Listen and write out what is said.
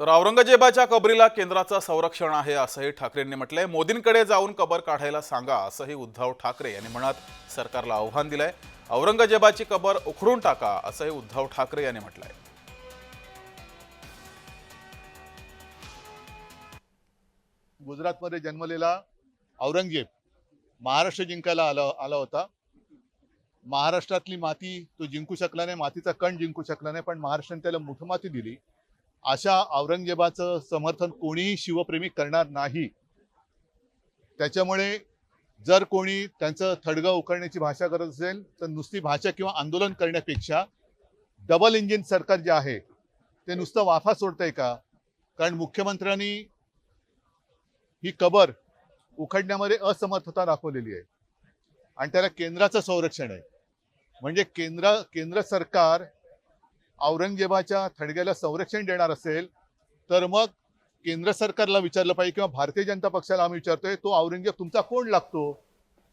तर औरंगजेबाच्या कबरीला केंद्राचं संरक्षण आहे असंही ठाकरेंनी म्हटलंय. मोदींकडे जाऊन कबर काढायला सांगा असंही उद्धव ठाकरे यांनी म्हणत सरकारला आव्हान दिलंय. औरंगजेबाची कबर उखडून टाका असंही उद्धव ठाकरे यांनी म्हटलंय. गुजरातमध्ये जन्मलेला औरंगजेब महाराष्ट्र जिंकायला आला आला होता. महाराष्ट्रातली माती तो जिंकू शकला नाही मातीचा कण जिंकू शकला नाही पण महाराष्ट्राने त्याला मुठमाती दिली. अशा औरंगजेबाचं समर्थन कोणीही शिवप्रेमी करणार नाही. त्याच्यामुळे जर कोणी त्यांचं थडगं उकळण्याची भाषा करत असेल तर नुसती भाषा किंवा आंदोलन करण्यापेक्षा डबल इंजिन सरकार जे आहे ते नुसतं वाफा सोडतंय का? कारण मुख्यमंत्र्यांनी ही कबर उखडण्यामध्ये असमर्थता दाखवलेली आहे. आणि त्याला केंद्राचं संरक्षण आहे. म्हणजे केंद्र केंद्र सरकार औरंगजेबाच्या थडग्याला संरक्षण देणार असेल तर मग केंद्र सरकारला विचारलं पाहिजे किंवा भारतीय जनता पक्षाला आम्ही विचारतोय तो औरंगजेब तुमचा कोण लागतो?